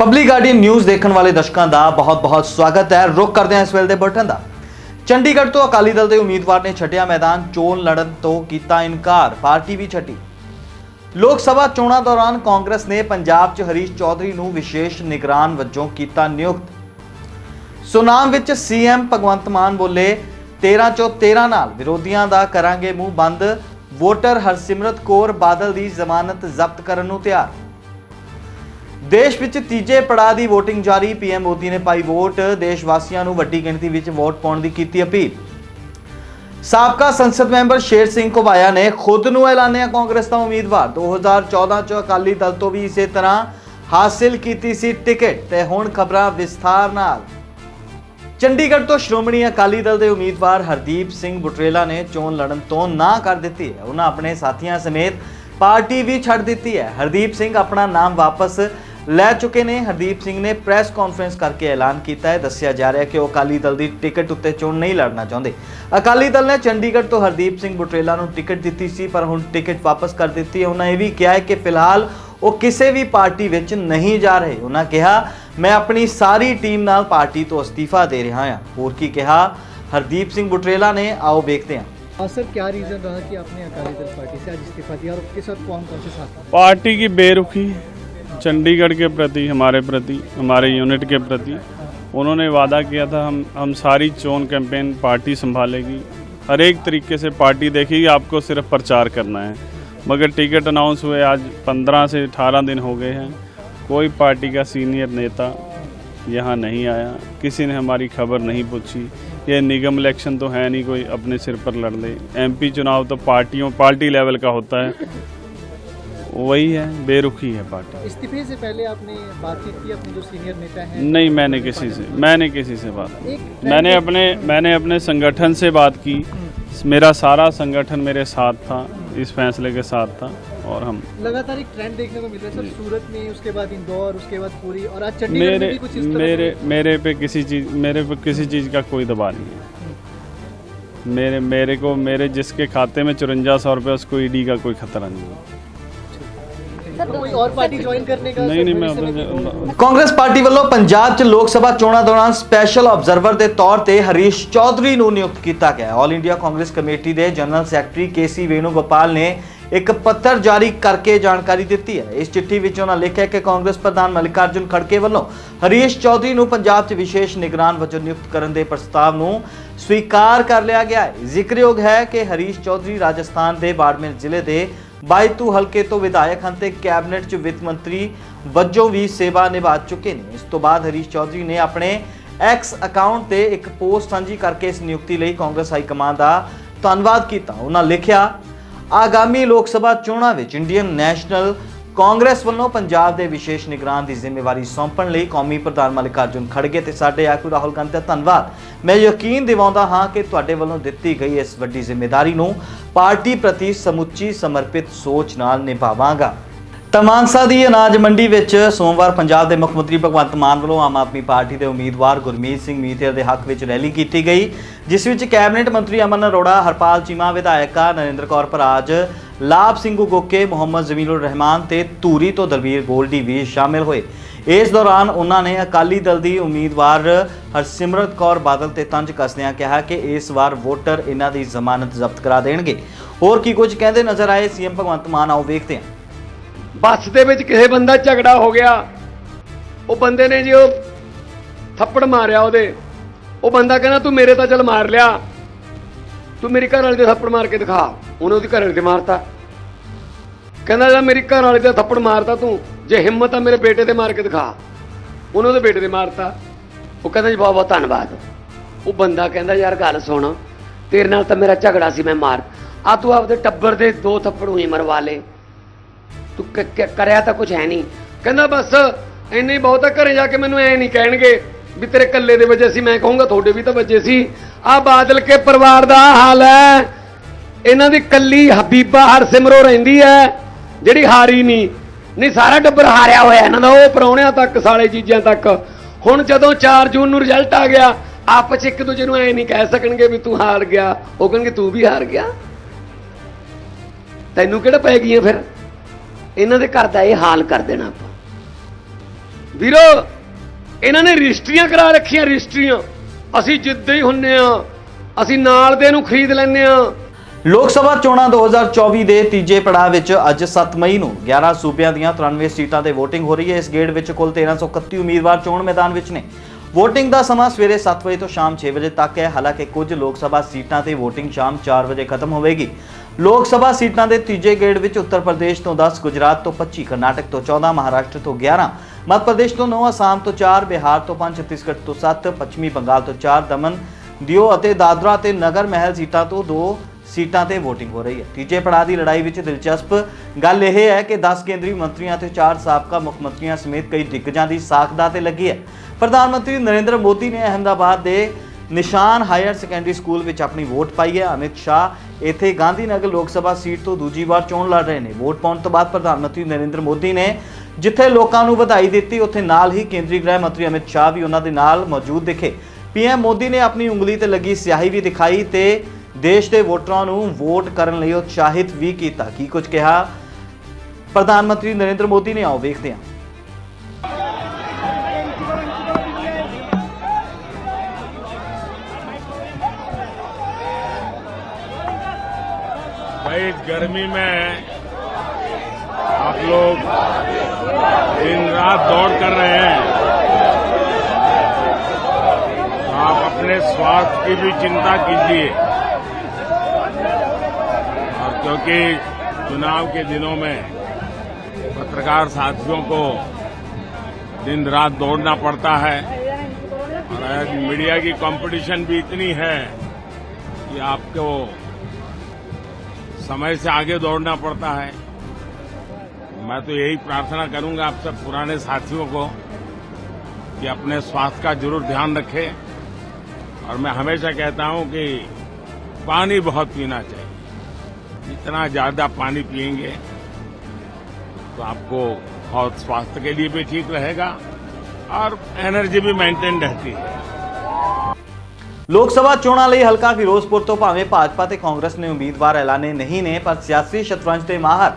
Public guardian news ਦੇਖਣ ਵਾਲੇ ਦਰਸ਼ਕਾਂ ਦਾ ਬਹੁਤ-ਬਹੁਤ ਸਵਾਗਤ ਹੈ। ਰੁਕ ਕਰਦੇ ਹਾਂ ਇਸ ਵੇਲੇ ਦੇ ਬਟਨ ਦਾ। ਚੰਡੀਗੜ੍ਹ ਤੋਂ ਅਕਾਲੀ ਦਲ ਦੇ ਉਮੀਦਵਾਰ ਨੇ ਛੱਡਿਆ ਮੈਦਾਨ, ਚੋਣ ਲੜਨ ਤੋਂ ਕੀਤਾ ਇਨਕਾਰ, ਪਾਰਟੀ ਵੀ ਛੱਡੀ। ਲੋਕ ਸਭਾ ਚੋਣਾਂ ਦੌਰਾਨ ਕਾਂਗਰਸ ਨੇ ਪੰਜਾਬ 'ਚ ਹਰੀਸ਼ ਚੌਧਰੀ ਨੂੰ ਵਿਸ਼ੇਸ਼ ਨਿਗਰਾਨ ਵਜੋਂ ਕੀਤਾ ਨਿਯੁਕਤ। ਸੁਨਾਮ ਵਿੱਚ ਸੀਐਮ ਭਗਵੰਤ ਮਾਨ ਬੋਲੇ 13 ਚੋਂ 13 ਨਾਲ ਵਿਰੋਧੀਆਂ ਦਾ ਕਰਾਂਗੇ ਮੂੰਹ ਬੰਦ, ਵੋਟਰ ਹਰਸਿਮਰਤ ਕੌਰ ਬਾਦਲ ਦੀ ਜ਼ਮਾਨਤ ਜ਼ਬਤ ਕਰਨ ਨੂੰ ਤਿਆਰ। ਦੇਸ਼ ਵਿੱਚ ਤੀਜੇ ਪੜਾਅ ਦੀ VOTING ਜਾਰੀ ਪੀਐਮ ਮੋਦੀ ਨੇ ਪਾਈ ਵੋਟ ਦੇਸ਼ ਵਾਸੀਆਂ ਨੂੰ ਵੱਡੀ ਗਿਣਤੀ ਵਿੱਚ ਵੋਟ ਪਾਉਣ ਦੀ ਕੀਤੀ ਅਪੀਲ। ਸਾਬਕਾ ਸੰਸਦ ਮੈਂਬਰ ਸ਼ੇਰ ਸਿੰਘ ਘੁਬਾਇਆ ਨੇ ਖੁਦ ਨੂੰ ਐਲਾਨਿਆ ਕਾਂਗਰਸ ਦਾ ਉਮੀਦਵਾਰ। 2014 ਚ ਅਕਾਲੀ ਦਲ ਤੋਂ ਵੀ ਇਸੇ ਤਰ੍ਹਾਂ ਹਾਸਿਲ ਕੀਤੀ ਸੀ ਟਿਕਟ। ਤੇ ਹੁਣ ਖਬਰਾਂ ਵਿਸਥਾਰ ਨਾਲ। ਚੰਡੀਗੜ੍ਹ ਤੋਂ ਸ਼੍ਰੋਮਣੀ ਅਕਾਲੀ ਦਲ ਦੇ ਉਮੀਦਵਾਰ ਹਰਦੀਪ ਸਿੰਘ ਬੁਟਰੇਲਾ ਨੇ ਚੋਣ ਲੜਨ ਤੋਂ ਨਾ ਕਰ ਦਿੱਤੀ ਹੈ। ਉਹਨਾਂ ਆਪਣੇ ਸਾਥੀਆਂ ਸਮੇਤ ਪਾਰਟੀ ਵੀ ਛੱਡ ਦਿੱਤੀ ਹੈ। ਹਰਦੀਪ ਸਿੰਘ ਆਪਣਾ ਨਾਮ ਵਾਪਸ ਲੈ ਚੁੱਕੇ ਨੇ ਹਰਦੀਪ ਸਿੰਘ ਨੇ ਪ੍ਰੈਸ ਕਾਨਫਰੰਸ ਕਰਕੇ ਐਲਾਨ ਕੀਤਾ ਹੈ ਦੱਸਿਆ ਜਾ ਰਿਹਾ ਹੈ ਕਿ ਉਹ ਅਕਾਲੀ ਦਲ ਦੀ ਟਿਕਟ ਉੱਤੇ ਚੋਣ ਨਹੀਂ ਲੜਨਾ ਚਾਹੁੰਦੇ ਅਕਾਲੀ ਦਲ ਨੇ ਚੰਡੀਗੜ੍ਹ ਤੋਂ ਹਰਦੀਪ ਸਿੰਘ ਬੁਟਰੇਲਾ ਨੂੰ ਟਿਕਟ ਦਿੱਤੀ ਸੀ ਪਰ ਹੁਣ ਟਿਕਟ ਵਾਪਸ ਕਰ ਦਿੱਤੀ ਹੈ ਉਹਨਾਂ ਇਹ ਵੀ ਕਿਹਾ ਹੈ ਕਿ ਫਿਲਹਾਲ ਉਹ ਕਿਸੇ ਵੀ ਪਾਰਟੀ ਵਿੱਚ ਨਹੀਂ ਜਾ ਰਹੇ ਉਹਨਾਂ ਕਿਹਾ ਮੈਂ ਆਪਣੀ ਸਾਰੀ ਟੀਮ ਨਾਲ ਪਾਰਟੀ ਤੋਂ ਅਸਤੀਫਾ ਦੇ ਰਿਹਾ ਹਾਂ ਹੋਰ ਕੀ ਕਿਹਾ ਹਰਦੀਪ ਸਿੰਘ ਬੁਟਰੇਲਾ ਨੇ ਆਓ ਵੇਖਦੇ ਹਾਂ हाँ सर क्या रीज़न रहा कि आपने अकाली दल पार्टी से आज इस्तीफा दिया और आपके साथ कौन कौन से साथी हैं? पार्टी की बेरुखी चंडीगढ़ के प्रति, हमारे प्रति, हमारे यूनिट के प्रति उन्होंने वादा किया था, हम हम सारी चोन कैंपेन पार्टी संभालेगी। हर एक तरीके से पार्टी देखेगी, आपको सिर्फ़ प्रचार करना है। मगर टिकट अनाउंस हुए, आज पंद्रह से अठारह दिन हो गए हैं। कोई पार्टी का सीनियर नेता यहाँ नहीं आया। किसी ने हमारी खबर नहीं पूछी। ये निगम इलेक्शन तो है नहीं, कोई अपने सिर पर लड़ ले। एमपी चुनाव तो पार्टियों, पार्टी लेवल का होता है। वही है बेरुखी है पार्टी इस्तीफे से पहले आपने बातचीत की अपने जो सीनियर नेता हैं? नहीं मैंने किसी से मैंने किसी से बात एक मैंने अपने मैंने अपने संगठन से बात की। मेरा सारा संगठन मेरे साथ था इस फैसले के साथ था और हम लगातार एक ट्रेंड देखने को मिल रहा है सर सूरत में उसके बाद इंदौर उसके बाद पूरी और आज चंडीगढ़ में भी कुछ इस मेरे मेरे पे किसी चीज़ मेरे पे किसी चीज़ का कोई दबाव नहीं है। मेरे मेरे को मेरे जिसके खाते में चुरंजा सौ रुपये उसको ईडी का कोई खतरा नहीं है। ਕਾਂਗਰਸ ਪਾਰਟੀ ਵੱਲੋਂ ਪੰਜਾਬ 'ਚ ਲੋਕ ਸਭਾ ਚੋਣਾਂ ਦੌਰਾਨ ਸਪੈਸ਼ਲ ਆਬਜ਼ਰਵਰ ਦੇ ਤੌਰ ਤੇ ਹਰੀਸ਼ ਚੌਧਰੀ ਨੂੰ ਨਿਯੁਕਤ ਕੀਤਾ ਗਿਆ। ਆਲ ਇੰਡੀਆ ਕਾਂਗਰਸ ਕਮੇਟੀ ਦੇ ਜਨਰਲ ਸੈਕਟਰੀ ਕੇਸੀ ਵੇਣੂਗੋਪਾਲ ਨੇ ਇੱਕ ਪੱਤਰ ਜਾਰੀ ਕਰਕੇ ਜਾਣਕਾਰੀ ਦਿੱਤੀ ਹੈ। ਇਸ ਚਿੱਠੀ ਵਿੱਚ ਉਹਨਾਂ ਲਿਖਿਆ ਕਿ ਕਾਂਗਰਸ ਪ੍ਰਧਾਨ ਮਲਿਕਾਰਜੁਨ ਖੜਕੇ ਵੱਲੋਂ ਹਰੀਸ਼ ਚੌਧਰੀ ਨੂੰ ਪੰਜਾਬ 'ਚ ਵਿਸ਼ੇਸ਼ ਨਿਗਰਾਨ ਵਜੋਂ ਨਿਯੁਕਤ ਕਰਨ ਦੇ ਪ੍ਰਸਤਾਵ ਨੂੰ ਸਵੀਕਾਰ ਕਰ ਲਿਆ ਗਿਆ ਹੈ। ਜ਼ਿਕਰਯੋਗ ਹੈ ਕਿ ਹਰੀਸ਼ ਚੌਧਰੀ ਰਾਜਸਥਾਨ ਦੇ ਬਾੜਮੇਰ ਜ਼ਿਲ੍ਹੇ ਦੇ ਬਾਈਤੂ ਹਲਕੇ ਤੋਂ ਵਿਧਾਇਕ ਹਨ ਤੇ ਕੈਬਨਿਟ 'ਚ ਵਿੱਤ ਮੰਤਰੀ ਵਜੋਂ ਵੀ ਸੇਵਾ ਨਿਭਾ ਚੁੱਕੇ ਨੇ। ਇਸ ਤੋਂ ਬਾਅਦ ਹਰੀਸ਼ ਚੌਧਰੀ ਨੇ ਆਪਣੇ ਐਕਸ ਅਕਾਊਂਟ ਤੇ ਇੱਕ ਪੋਸਟ ਸਾਂਝੀ ਕਰਕੇ ਇਸ ਨਿਯੁਕਤੀ ਲਈ ਕਾਂਗਰਸ ਹਾਈ ਕਮਾਂਡ ਦਾ ਧੰਨਵਾਦ ਕੀਤਾ। ਉਹਨਾਂ ਲਿਖਿਆ, ਆਗਾਮੀ ਲੋਕ ਸਭਾ ਚੋਣਾਂ ਵਿੱਚ ਇੰਡੀਅਨ ਨੈਸ਼ਨਲ ਕਾਂਗਰਸ ਵੱਲੋਂ ਪੰਜਾਬ ਦੇ ਵਿਸ਼ੇਸ਼ ਨਿਗਰਾਨ ਦੀ ਜ਼ਿੰਮੇਵਾਰੀ ਸੌਂਪਣ ਲਈ ਕੌਮੀ ਪ੍ਰਧਾਨ ਮਲਿਕਾਰਜੁਨ ਖੜਗੇ ਤੇ ਸਾਡੇ ਆਗੂ ਰਾਹੁਲ ਗਾਂਧੀ ਦਾ ਧੰਨਵਾਦ। ਮੈਂ ਯਕੀਨ ਦਿਵਾਉਂਦਾ ਹਾਂ ਕਿ ਤੁਹਾਡੇ ਵੱਲੋਂ ਦਿੱਤੀ ਗਈ ਇਸ ਵੱਡੀ ਜ਼ਿੰਮੇਵਾਰੀ ਨੂੰ ਪਾਰਟੀ ਪ੍ਰਤੀ ਸਮੁੱਚੀ ਸਮਰਪਿਤ ਸੋਚ ਨਾਲ ਨਿਭਾਵਾਂਗਾ। ਤਮਾਨਸਾ ਦੀ ਅਨਾਜ ਮੰਡੀ ਵਿੱਚ ਸੋਮਵਾਰ ਪੰਜਾਬ ਦੇ ਮੁੱਖ ਮੰਤਰੀ ਭਗਵੰਤ ਮਾਨ ਵੱਲੋਂ ਆਮ ਆਦਮੀ ਪਾਰਟੀ ਦੇ ਉਮੀਦਵਾਰ ਗੁਰਮੀਤ ਸਿੰਘ ਮੀਤੇਰ ਦੇ ਹੱਕ ਵਿੱਚ ਰੈਲੀ ਕੀਤੀ ਗਈ, ਜਿਸ ਵਿੱਚ ਕੈਬਨਿਟ ਮੰਤਰੀ ਅਮਨ ਅਰੋੜਾ, ਹਰਪਾਲ ਚੀਮਾ, ਵਿਧਾਇਕਾ ਨਰਿੰਦਰ ਕੌਰ ਭਰਾਜ ਲਾਭ ਸਿੰਘ ਗੋਕੇ ਮੁਹੰਮਦ ਜ਼ਮੀਲੁਰ ਰਹਿਮਾਨ ਤੇ ਧੂਰੀ ਤੋਂ ਦਲਵੀਰ ਗੋਲਡੀ ਵੀ ਸ਼ਾਮਿਲ ਹੋਏ। ਇਸ ਦੌਰਾਨ ਉਹਨਾਂ ਨੇ ਅਕਾਲੀ ਦਲ ਦੀ ਉਮੀਦਵਾਰ ਹਰਸਿਮਰਤ ਕੌਰ ਬਾਦਲ ਤੇ ਤੰਜ ਕੱਸਦਿਆਂ ਕਿਹਾ ਕਿ ਇਸ ਵਾਰ ਵੋਟਰ ਇਹਨਾਂ ਦੀ ਜ਼ਮਾਨਤ ਜ਼ਬਤ ਕਰਾ ਦੇਣਗੇ। ਹੋਰ ਕੀ ਕੁਝ ਕਹਿੰਦੇ ਨਜ਼ਰ ਆਏ? ਸੀਐਮ ਭਗਵੰਤ ਮਾਨ, ਆਓ ਵੇਖਦੇ ਹਾਂ। ਬੱਸ ਦੇ ਵਿੱਚ ਕਿਸੇ ਬੰਦਾ ਝਗੜਾ ਹੋ ਗਿਆ। ਉਹ ਬੰਦੇ ਨੇ ਜੀ ਉਹ ਥੱਪੜ ਮਾਰਿਆ ਉਹਦੇ। ਉਹ ਬੰਦਾ ਕਹਿੰਦਾ, ਤੂੰ ਮੇਰੇ ਤਾਂ ਚੱਲ ਮਾਰ ਲਿਆ। ਤੂੰ ਮੇਰੇ ਘਰ ਵਾਲੇ ਦੇ ਥੱਪੜ ਮਾਰ ਕੇ ਦਿਖਾ। ਉਹਨੇ ਉਹਦੀ ਘਰ ਵਾਲੀ ਤੇ ਮਾਰਤਾ। ਕਹਿੰਦਾ ਜੇ ਮੇਰੀ ਘਰ ਵਾਲੀ ਤੇ ਥੱਪੜ ਮਾਰਤਾ ਤੂੰ। ਜੇ ਹਿੰਮਤ ਆ ਮੇਰੇ ਬੇਟੇ ਤੇ ਮਾਰ ਕੇ ਦਿਖਾ। ਉਹਨੇ ਉਹਦੇ ਬੇਟੇ ਤੇ ਮਾਰਤਾ। ਉਹ ਕਹਿੰਦਾ ਜੀ ਬਹੁਤ ਬਹੁਤ ਧੰਨਵਾਦ। ਉਹ ਬੰਦਾ ਕਹਿੰਦਾ, ਯਾਰ ਗੱਲ ਸੁਣ। ਤੇਰੇ ਨਾਲ ਤਾਂ ਮੇਰਾ ਝਗੜਾ ਸੀ, ਮੈਂ ਮਾਰ। ਆ ਤੂੰ ਆਪਦੇ ਟੱਬਰ ਦੇ ਦੋ ਥੱਪੜ ਹੋਈ ਮਰਵਾ ਲੇ। ਤੂੰ ਕਰਿਆ ਤਾਂ ਕੁਝ ਹੈ ਨਹੀਂ। ਕਹਿੰਦਾ, ਬਸ, ਇੰਨੇ ਬਹੁਤਾ ਘਰੇ ਜਾ ਕੇ ਮੈਨੂੰ ਐ ਨਹੀਂ ਕਹਿਣਗੇ ਵੀ ਤੇਰੇ ਕੱਲੇ ਦੇ ਵਜੇ ਸੀ। ਮੈਂ ਕਹੂੰਗਾ, ਤੁਹਾਡੇ ਵੀ ਤਾਂ ਵਜੇ ਸੀ। ਆ ਬਾਦਲ ਕੇ ਪਰਿਵਾਰ ਦਾ ਹਾਲ ਹੈ। ਇਹਨਾਂ ਦੀ ਕੱਲੀ ਹਬੀਬਾ ਹਰਸਿਮਰੋ ਰਹਿੰਦੀ ਹੈ, ਜਿਹੜੀ ਹਾਰੀ ਨਹੀਂ। ਨਹੀਂ, ਸਾਰਾ ਟੱਬਰ ਹਾਰਿਆ ਹੋਇਆ ਇਹਨਾਂ ਦਾ, ਉਹ ਪਰੌਣਿਆਂ ਤੱਕ, ਸਾਲੇ ਚੀਜ਼ਾਂ ਤੱਕ। ਹੁਣ ਜਦੋਂ 4 ਜੂਨ ਨੂੰ ਰਿਜ਼ਲਟ ਆ ਗਿਆ, ਆਪਸ ਇੱਕ ਦੂਜੇ ਨੂੰ ਐ ਨਹੀਂ ਕਹਿ ਸਕਣਗੇ ਵੀ ਤੂੰ ਹਾਰ ਗਿਆ। ਉਹ ਕਹਿਣਗੇ, ਤੂੰ ਵੀ ਹਾਰ ਗਿਆ? ਤੈਨੂੰ ਕਿਹੜਾ ਪੈ ਗਈਆਂ ਫਿਰ? ਇਹਨਾਂ ਦੇ ਘਰ ਦਾ ਇਹ ਹਾਲ ਕਰ ਦੇਣਾ ਆਪਾਂ। ਵੀਰੋ, ਇਹਨਾਂ ਨੇ ਰਜਿਸਟਰੀਆਂ ਕਰਾ ਰੱਖੀਆਂ, ਰਜਿਸਟਰੀਆਂ। ਅਸੀਂ ਜਿੱਦਾਂ ਹੀ ਹੁੰਨੇ ਆ, ਅਸੀਂ ਨਾਲ ਦੇ ਨੂੰ ਖਰੀਦ ਲੈਂਦੇ ਆ। ਲੋਕ ਸਭਾ ਚੋਣਾਂ 2024 ਦੇ ਤੀਜੇ ਪੜਾਅ ਵਿੱਚ ਅੱਜ 7 ਮਈ ਨੂੰ 11 ਸੂਬਿਆਂ ਦੀਆਂ 93 ਸੀਟਾਂ ਤੇ VOTING ਹੋ ਰਹੀ ਹੈ। ਇਸ ਗੇੜ ਵਿੱਚ ਕੁੱਲ 1331 ਉਮੀਦਵਾਰ ਚੋਣ ਮੈਦਾਨ ਵਿੱਚ ਨੇ। VOTING ਦਾ ਸਮਾਂ ਸਵੇਰੇ 7 ਵਜੇ ਤੋਂ ਸ਼ਾਮ 6 ਵਜੇ ਤੱਕ ਹੈ। ਹਾਲਾਂਕਿ ਕੁਝ ਲੋਕ ਸਭਾ ਸੀਟਾਂ ਤੇ VOTING ਸ਼ਾਮ 4 ਵਜੇ ਖਤਮ ਹੋਵੇਗੀ। ਲੋਕ ਸਭਾ ਸੀਟਾਂ ਦੇ ਤੀਜੇ ਗੇੜ ਵਿੱਚ ਉੱਤਰ ਪ੍ਰਦੇਸ਼ ਤੋਂ 10 ਗੁਜਰਾਤ ਤੋਂ 25 ਕਰਨਾਟਕ ਤੋਂ 14 ਮਹਾਰਾਸ਼ਟਰ ਤੋਂ 11 ਮੱਧ ਪ੍ਰਦੇਸ਼ ਤੋਂ 9 ਅਸਾਮ ਤੋਂ 4 ਬਿਹਾਰ ਤੋਂ 5 ਛੱਤੀਸਗੜ੍ਹ ਤੋਂ 7 ਪੱਛਮੀ ਬੰਗਾਲ ਤੋਂ 4 ਦਮਨ ਦਿਓ ਅਤੇ ਦਾਦਰਾ ਤੇ ਨਗਰ ਮਹਿਲ ਸੀਟਾਂ ਤੋਂ 2 ਸੀਟਾਂ ਤੇ VOTING ਹੋ ਰਹੀ ਹੈ। ਤੀਜੇ ਪੜਾਅ ਦੀ ਲੜਾਈ ਵਿੱਚ ਦਿਲਚਸਪ ਗੱਲ ਇਹ ਹੈ ਕਿ 10 ਕੇਂਦਰੀ ਮੰਤਰੀਆਂ ਤੇ 4 ਸਾਬਕਾ ਮੁੱਖ ਮੰਤਰੀਆਂ ਸਮੇਤ ਕਈ ਦਿੱਗਜਾਂ ਦੀ ਸਾਖਦਾ ਤੇ ਲੱਗੀ ਹੈ। ਪ੍ਰਧਾਨ ਮੰਤਰੀ ਨਰਿੰਦਰ ਮੋਦੀ ਨੇ ਅਹਮਦਾਬਾਦ ਦੇ ਨਿਸ਼ਾਨ ਹਾਇਰ ਸੈਕੰਡਰੀ ਸਕੂਲ ਵਿੱਚ ਆਪਣੀ ਵੋਟ ਪਾਈ ਹੈ। ਅਮਿਤ ਸ਼ਾਹ ਇੱਥੇ ਗਾਂਧੀ ਨਗਰ ਲੋਕ ਸਭਾ ਸੀਟ ਤੋਂ ਦੂਜੀ ਵਾਰ ਚੋਣ ਲੜ ਰਹੇ ਨੇ। ਵੋਟ ਪਾਉਣ ਤੋਂ ਬਾਅਦ ਪ੍ਰਧਾਨ ਮੰਤਰੀ ਨਰਿੰਦਰ ਮੋਦੀ ਨੇ ਜਿੱਥੇ ਲੋਕਾਂ ਨੂੰ ਵਧਾਈ ਦਿੱਤੀ, ਉੱਥੇ ਨਾਲ ਹੀ ਕੇਂਦਰੀ ਗ੍ਰਹਿ ਮੰਤਰੀ ਅਮਿਤ ਸ਼ਾਹ ਵੀ ਉਹਨਾਂ ਦੇ ਨਾਲ ਮੌਜੂਦ ਦਿਖੇ। ਪੀਐਮ ਮੋਦੀ ਨੇ ਆਪਣੀ ਉਂਗਲੀ ਤੇ ਲੱਗੀ ਸਿਆਹੀ ਵੀ ਦਿਖਾਈ ਤੇ ਦੇਸ਼ ਦੇ ਵੋਟਰਾਂ ਨੂੰ ਵੋਟ ਕਰਨ ਲਈ ਉਤਸ਼ਾਹਿਤ ਵੀ ਕੀਤਾ ਕੀ ਕੁਝ ਕਿਹਾ ਪ੍ਰਧਾਨ ਮੰਤਰੀ ਨਰਿੰਦਰ ਮੋਦੀ ਨੇ ਆਓ ਵੇਖਦੇ ਹਾਂ भाई गर्मी में आप लोग दिन रात दौड़ कर रहे हैं तो आप अपने स्वास्थ्य की भी चिंता कीजिए और क्योंकि चुनाव के दिनों में पत्रकार साथियों को दिन रात दौड़ना पड़ता है। और आज मीडिया की कंपटीशन भी इतनी है कि आपको समय से आगे दौड़ना पड़ता है। मैं तो यही प्रार्थना करूँगा आप सब पुराने साथियों को कि अपने स्वास्थ्य का ज़रूर ध्यान रखें। और मैं हमेशा कहता हूँ कि पानी बहुत पीना चाहिए। जितना ज्यादा पानी पिएंगे तो आपको और स्वास्थ्य के लिए भी ठीक रहेगा और एनर्जी भी मेंटेन रहती है ਲੋਕ ਸਭਾ ਚੋਣਾਂ ਲਈ ਹਲਕਾ ਫਿਰੋਜ਼ਪੁਰ ਤੋਂ ਭਾਵੇਂ ਭਾਜਪਾ ਤੇ ਕਾਂਗਰਸ ਨੇ ਉਮੀਦਵਾਰ ਐਲਾਨੇ ਨਹੀਂ ਨੇ ਪਰ ਸਿਆਸੀ ਸ਼ਤਰੰਜ ਦੇ ਮਾਹਰ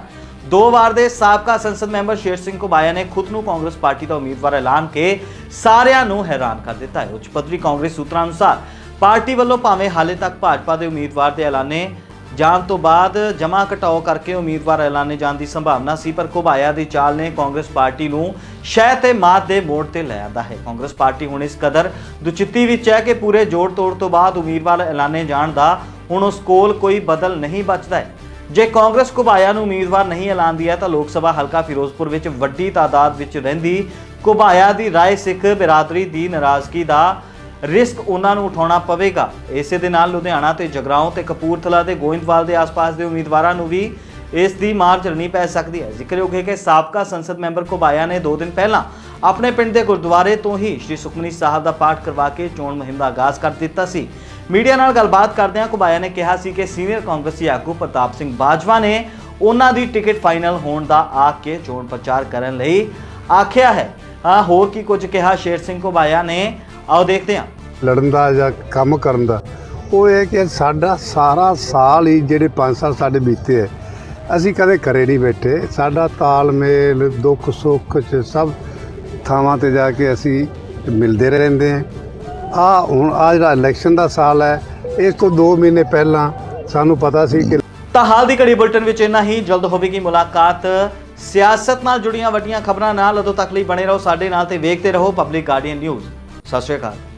ਦੋ ਵਾਰ ਦੇ ਸਾਬਕਾ ਸੰਸਦ ਮੈਂਬਰ ਸ਼ੇਰ ਸਿੰਘ ਕੁਬਾਇਆ ਨੇ ਖੁਦ ਨੂੰ ਕਾਂਗਰਸ ਪਾਰਟੀ ਦਾ ਉਮੀਦਵਾਰ ਐਲਾਨ ਕੇ ਸਾਰਿਆਂ ਨੂੰ ਹੈਰਾਨ ਕਰ ਦਿੱਤਾ ਹੈ ਉੱਚ ਪੱਧਰੀ ਕਾਂਗਰਸ ਸੂਤਰਾਂ ਅਨੁਸਾਰ ਪਾਰਟੀ ਵੱਲੋਂ ਭਾਵੇਂ ਹਾਲੇ ਤੱਕ ਭਾਜਪਾ ਦੇ ਉਮੀਦਵਾਰ ਦੇ ਐਲਾਨੇ ਜਾਣ ਤੋਂ ਬਾਅਦ ਜਮਾ ਘਟਾਓ ਕਰਕੇ ਉਮੀਦਵਾਰ ਐਲਾਨੇ ਜਾਣ ਦੀ ਸੰਭਾਵਨਾ ਸੀ, ਪਰ ਘੁਬਾਇਆ ਦੀ ਚਾਲ ਨੇ ਕਾਂਗਰਸ ਪਾਰਟੀ ਨੂੰ ਸ਼ਹਿ ਤੇ ਮਾਤ ਦੇ ਮੋੜ ਤੇ ਲੈ ਆਂਦਾ ਹੈ। ਕਾਂਗਰਸ ਪਾਰਟੀ ਹੁਣ ਇਸ ਕਦਰ ਦੁਚਿੱਤੀ ਵਿੱਚ ਹੈ ਕਿ ਪੂਰੇ ਜੋੜ ਤੋੜ ਤੋਂ ਬਾਅਦ ਉਮੀਦਵਾਰ ਐਲਾਨੇ ਜਾਣ ਦਾ ਹੁਣ ਉਸ ਕੋਲ ਕੋਈ ਬਦਲ ਨਹੀਂ ਬਚਦਾ ਹੈ। ਜੇ ਕਾਂਗਰਸ ਘੁਬਾਇਆ ਨੂੰ ਉਮੀਦਵਾਰ ਨਹੀਂ ਐਲਾਨਦੀ ਹੈ, ਤਾਂ ਲੋਕ ਸਭਾ ਹਲਕਾ ਫਿਰੋਜ਼ਪੁਰ ਵਿੱਚ ਵੱਡੀ ਤਾਦਾਦ ਵਿੱਚ ਰਹਿੰਦੀ ਘੁਬਾਇਆ ਦੀ ਰਾਏ ਸਿੱਖ ਬਿਰਾਦਰੀ ਦੀ ਨਾਰਾਜ਼ਗੀ ਦਾ ਰਿਸਕ ਉਹਨਾਂ ਨੂੰ ਉਠਾਉਣਾ ਪਵੇਗਾ। ਇਸੇ ਦੇ ਨਾਲ ਲੁਧਿਆਣਾ ਤੇ ਜਗਰਾਉਂ ਤੇ ਕਪੂਰਥਲਾ ਤੇ ਗੋਇੰਦਵਾਲ ਦੇ ਆਸ-ਪਾਸ ਦੇ ਉਮੀਦਵਾਰਾਂ ਨੂੰ ਵੀ ਇਸ ਦੀ ਮਾਰ ਝੜਨੀ ਪੈ ਸਕਦੀ ਹੈ। ਜ਼ਿਕਰਯੋਗ ਹੈ ਕਿ ਸਾਬਕਾ ਸੰਸਦ ਮੈਂਬਰ ਕੋਬਾਇਆ ਨੇ 2 ਦਿਨ ਪਹਿਲਾਂ। ਆਪਣੇ ਪਿੰਡ ਦੇ ਗੁਰਦੁਆਰੇ ਤੋਂ ਹੀ ਸ੍ਰੀ ਸੁਖਮਨੀ ਸਾਹਿਬ ਦਾ ਪਾਠ ਕਰਵਾ ਕੇ ਚੋਣ ਮੁਹਿੰਮ ਦਾ ਆਗਾਜ਼ ਕਰ ਦਿੱਤਾ ਸੀ। ਮੀਡੀਆ ਨਾਲ ਗੱਲਬਾਤ ਕਰਦਿਆਂ ਕੋਬਾਇਆ ਨੇ ਕਿਹਾ ਸੀ ਕਿ ਸੀਨੀਅਰ ਕਾਂਗਰਸੀ ਆਗੂ ਪ੍ਰਤਾਪ ਸਿੰਘ ਬਾਜਵਾ ਨੇ ਉਹਨਾਂ ਦੀ ਟਿਕਟ ਫਾਈਨਲ ਹੋਣ ਦਾ ਆ ਕੇ ਚੋਣ ਪ੍ਰਚਾਰ ਕਰਨ ਲਈ ਆਖਿਆ ਹੈ। ਹਾਂ ਹੋਰ ਕੀ ਕੁਝ ਕਿਹਾ? ਸ਼ੇਰ ਸਿੰਘ ਕੋਬਾਇਆ ਨੇ ਆਓ ਦੇਖਦੇ ਹਾਂ। ਲੜਨ ਦਾ ਜਾਂ ਕੰਮ ਕਰਨ ਦਾ। ਉਹ ਇਹ ਕਿ ਸਾਡਾ ਸਾਰਾ ਸਾਲ ਹੀ ਜਿਹੜੇ 5 ਸਾਲ ਸਾਡੇ ਬੀਤੇ ਹੈ ਅਸੀਂ ਕਦੇ ਘਰੇ ਨਹੀਂ ਬੈਠੇ। ਸਾਡਾ ਤਾਲਮੇਲ ਦੁੱਖ ਸੁੱਖ ਚ ਸਭ ਥਾਵਾਂ ਤੇ ਜਾ ਕੇ ਅਸੀਂ ਮਿਲਦੇ ਰਹਿੰਦੇ ਹਾਂ। ਆ ਹੁਣ ਆ ਜਿਹੜਾ ਇਲੈਕਸ਼ਨ ਦਾ ਸਾਲ ਹੈ ਇਸ ਤੋਂ 2 ਮਹੀਨੇ ਪਹਿਲਾਂ ਸਾਨੂੰ ਪਤਾ ਸੀ ਕਿ ਤਾਂ ਹਾਲ ਦੀ ਘੜੀ ਬੁਲਟਨ ਵਿੱਚ ਇੰਨਾ ਹੀ। ਜਲਦ ਹੋਵੇਗੀ ਮੁਲਾਕਾਤ। ਸਿਆਸਤ ਨਾਲ ਜੁੜੀਆਂ ਵੱਡੀਆਂ ਖਬਰਾਂ ਨਾਲ ਉਦੋਂ ਤੱਕ ਲਈ ਬਣੇ ਰਹੋ ਸਾਡੇ ਨਾਲ ਤੇ ਵੇਖਦੇ ਰਹੋ ਪਬਲਿਕ ਗਾਰਡੀਅਨ ਨਿਊਜ਼ ਸਤਿ ਸ਼੍ਰੀ ਅਕਾਲ।